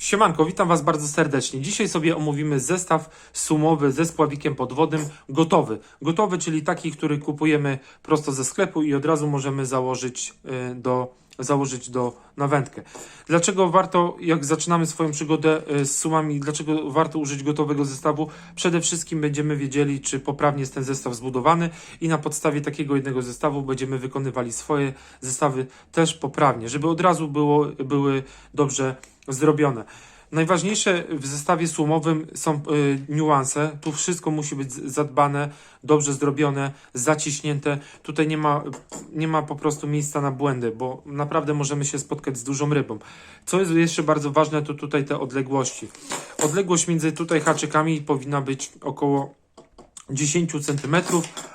Siemanko, witam Was bardzo serdecznie. Dzisiaj sobie omówimy zestaw sumowy ze spławikiem podwodnym gotowy. Gotowy, czyli taki, który kupujemy prosto ze sklepu i od razu możemy założyć y, do, założyć do na wędkę. Dlaczego warto, jak zaczynamy swoją przygodę y, z sumami, dlaczego warto użyć gotowego zestawu? Przede wszystkim będziemy wiedzieli, czy poprawnie jest ten zestaw zbudowany i na podstawie takiego jednego zestawu będziemy wykonywali swoje zestawy też poprawnie, żeby od razu było, były dobrze zrobione. Najważniejsze w zestawie sumowym są y, niuanse. Tu wszystko musi być zadbane, dobrze zrobione, zaciśnięte. Tutaj nie ma, nie ma po prostu miejsca na błędy, bo naprawdę możemy się spotkać z dużą rybą. Co jest jeszcze bardzo ważne, to tutaj te odległości. Odległość między tutaj haczykami powinna być około 10 cm,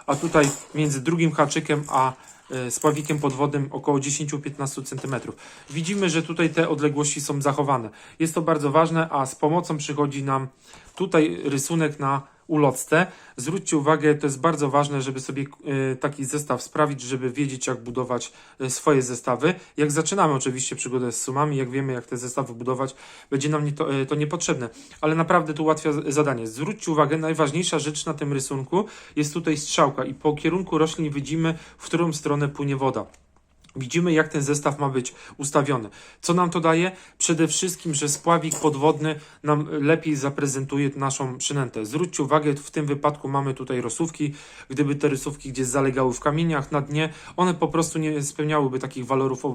a tutaj między drugim haczykiem a e, spławikiem podwodnym około 10-15 cm. Widzimy, że tutaj te odległości są zachowane. Jest to bardzo ważne, a z pomocą przychodzi nam tutaj rysunek na ulotce. Zwróćcie uwagę, to jest bardzo ważne, żeby sobie e, taki zestaw sprawić, żeby wiedzieć, jak budować e, swoje zestawy. Jak zaczynamy oczywiście przygodę z sumami, jak wiemy, jak te zestawy budować, będzie nam to, e, to niepotrzebne. Ale naprawdę to ułatwia zadanie. Zwróćcie uwagę, najważniejsza rzecz na tym rysunku jest tutaj strzałka i po kierunku roślin widzimy, w którą stronę płynie woda. Widzimy, jak ten zestaw ma być ustawiony. Co nam to daje? Przede wszystkim, że spławik podwodny nam lepiej zaprezentuje naszą przynętę. Zwróćcie uwagę, w tym wypadku mamy tutaj rosówki. Gdyby te rysówki gdzieś zalegały w kamieniach na dnie, one po prostu nie spełniałyby takich walorów, e,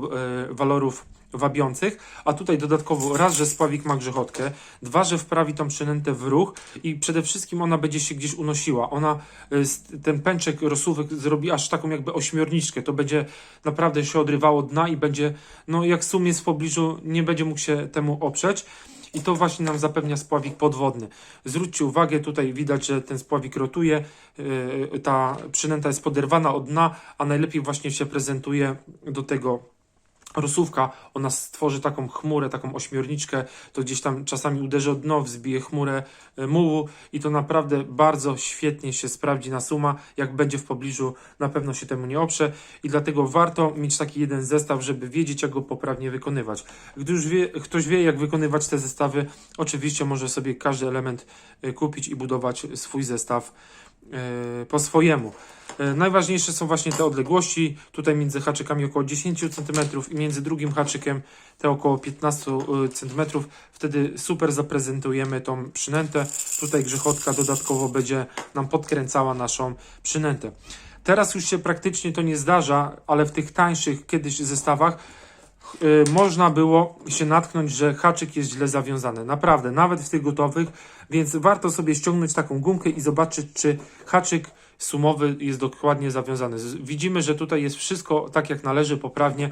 walorów wabiących. A tutaj dodatkowo raz, że spławik ma grzechotkę, dwa, że wprawi tą przynętę w ruch i przede wszystkim ona będzie się gdzieś unosiła. Ona, s- ten pęczek rosówek zrobi aż taką jakby ośmiorniczkę. To będzie naprawdę się odrywało dna i będzie, no jak sum jest w pobliżu, nie będzie mógł się temu oprzeć. I to właśnie nam zapewnia spławik podwodny. Zwróćcie uwagę, tutaj widać, że ten spławik rotuje, yy, ta przynęta jest poderwana od dna, a najlepiej właśnie się prezentuje do tego rosówka, ona stworzy taką chmurę, taką ośmiorniczkę, to gdzieś tam czasami uderzy o dno, wzbije chmurę e, mułu i to naprawdę bardzo świetnie się sprawdzi na suma, jak będzie w pobliżu, na pewno się temu nie oprze i dlatego warto mieć taki jeden zestaw, żeby wiedzieć, jak go poprawnie wykonywać. Gdy już wie, ktoś wie, jak wykonywać te zestawy, oczywiście może sobie każdy element e, kupić i budować swój zestaw po swojemu. E, Najważniejsze są właśnie te odległości. Tutaj między haczykami około 10 cm i między drugim haczykiem te około 15 cm. Wtedy super zaprezentujemy tą przynętę. Tutaj grzechotka dodatkowo będzie nam podkręcała naszą przynętę. Teraz już się praktycznie to nie zdarza, ale w tych tańszych kiedyś zestawach y, można było się natknąć, że haczyk jest źle zawiązany. Naprawdę, nawet w tych gotowych, więc warto sobie ściągnąć taką gumkę i zobaczyć, czy haczyk sumowy jest dokładnie zawiązany. Widzimy, że tutaj jest wszystko tak jak należy, poprawnie.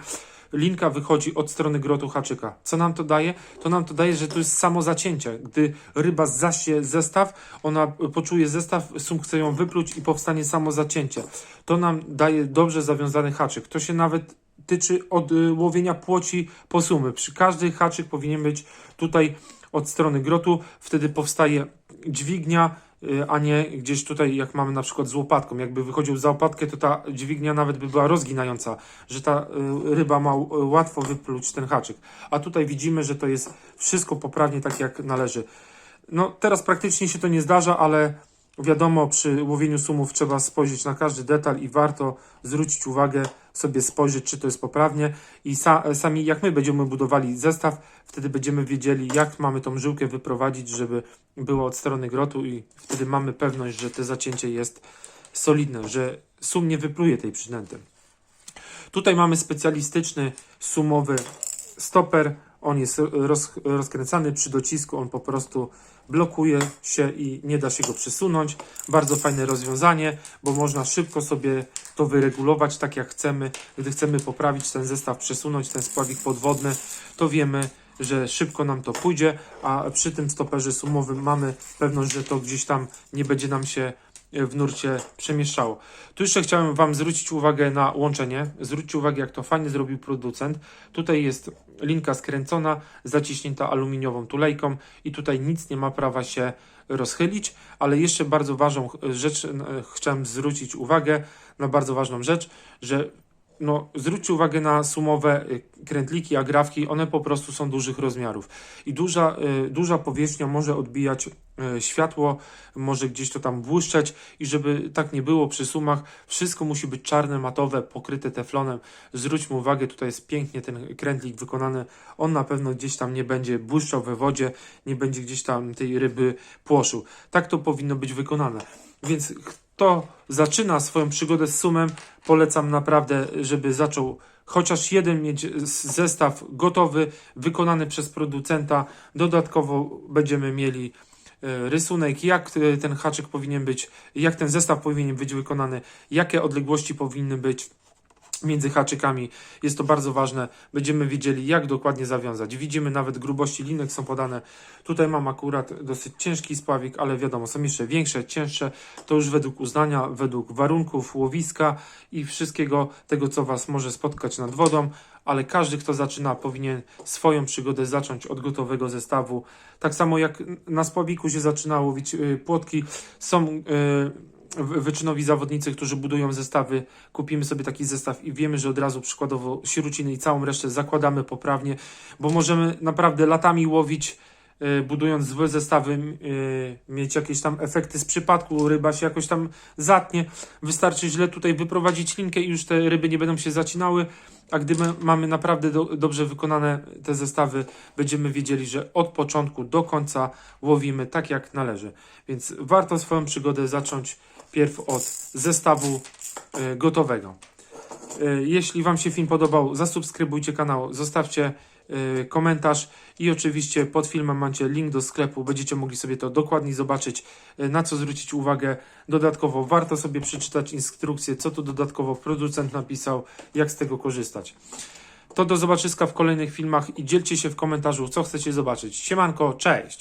Linka wychodzi od strony grotu haczyka. Co nam to daje? To nam to daje, że to jest samo zacięcie. Gdy ryba zasie zestaw, ona poczuje zestaw, sum chce ją wypluć i powstanie samo zacięcie. To nam daje dobrze zawiązany haczyk. To się nawet tyczy od y, płoci po sumy. Przy każdy haczyk powinien być tutaj od strony grotu, wtedy powstaje dźwignia, y, a nie gdzieś tutaj, jak mamy na przykład z łopatką. Jakby wychodził za łopatkę, to ta dźwignia nawet by była rozginająca, że ta y, ryba ma łatwo wypluć ten haczyk. A tutaj widzimy, że to jest wszystko poprawnie tak, jak należy. No, teraz praktycznie się to nie zdarza, ale wiadomo, przy łowieniu sumów trzeba spojrzeć na każdy detal i warto zwrócić uwagę, sobie spojrzeć, czy to jest poprawnie. I sa, sami, jak my będziemy budowali zestaw, wtedy będziemy wiedzieli, jak mamy tą żyłkę wyprowadzić, żeby było od strony grotu, i wtedy mamy pewność, że to zacięcie jest solidne, że sum nie wypluje tej przynęty. Tutaj mamy specjalistyczny sumowy stoper. On jest roz, rozkręcany przy docisku, on po prostu blokuje się i nie da się go przesunąć. Bardzo fajne rozwiązanie, bo można szybko sobie to wyregulować tak jak chcemy. Gdy chcemy poprawić ten zestaw, przesunąć ten spławik podwodny, to wiemy, że szybko nam to pójdzie, a przy tym stoperze sumowym mamy pewność, że to gdzieś tam nie będzie nam się w nurcie przemieszczało. Tu jeszcze chciałem Wam zwrócić uwagę na łączenie. Zwróćcie uwagę, jak to fajnie zrobił producent. Tutaj jest linka skręcona, zaciśnięta aluminiową tulejką i tutaj nic nie ma prawa się rozchylić, ale jeszcze bardzo ważną rzecz, e, chciałem zwrócić uwagę na bardzo ważną rzecz, że no, zwróćcie uwagę na sumowe y, krętliki, agrafki, one po prostu są dużych rozmiarów. I duża, y, duża powierzchnia może odbijać y, światło, może gdzieś to tam błyszczeć i żeby tak nie było przy sumach, wszystko musi być czarne, matowe, pokryte teflonem. Zwróćmy uwagę, tutaj jest pięknie ten krętlik wykonany. On na pewno gdzieś tam nie będzie błyszczał we wodzie, nie będzie gdzieś tam tej ryby płoszył. Tak to powinno być wykonane. Więc kto zaczyna swoją przygodę z sumem, polecam naprawdę, żeby zaczął chociaż jeden mieć zestaw gotowy, wykonany przez producenta. Dodatkowo będziemy mieli e, rysunek, jak e, ten haczyk powinien być, jak ten zestaw powinien być wykonany, jakie odległości powinny być między haczykami. Jest to bardzo ważne. Będziemy wiedzieli, jak dokładnie zawiązać. Widzimy nawet grubości linek są podane. Tutaj mam akurat dosyć ciężki spławik, ale wiadomo, są jeszcze większe, cięższe. To już według uznania, według warunków łowiska i wszystkiego tego, co Was może spotkać nad wodą. Ale każdy, kto zaczyna, powinien swoją przygodę zacząć od gotowego zestawu. Tak samo jak na spławiku się zaczyna łowić y, płotki, są y, wy- wyczynowi zawodnicy, którzy budują zestawy, kupimy sobie taki zestaw i wiemy, że od razu przykładowo śruciny i całą resztę zakładamy poprawnie, bo możemy naprawdę latami łowić, y, budując złe zestawy, y, mieć jakieś tam efekty z przypadku, ryba się jakoś tam zatnie. Wystarczy źle tutaj wyprowadzić linkę i już te ryby nie będą się zacinały. A gdy my mamy naprawdę do, dobrze wykonane te zestawy, będziemy wiedzieli, że od początku do końca łowimy tak jak należy. Więc warto swoją przygodę zacząć pierw od zestawu e, gotowego. E, Jeśli Wam się film podobał, zasubskrybujcie kanał, zostawcie e, komentarz i oczywiście pod filmem macie link do sklepu, będziecie mogli sobie to dokładniej zobaczyć, na co zwrócić uwagę. Dodatkowo warto sobie przeczytać instrukcję, co tu dodatkowo producent napisał, jak z tego korzystać. To do zobaczyska w kolejnych filmach i dzielcie się w komentarzu, co chcecie zobaczyć. Siemanko, cześć!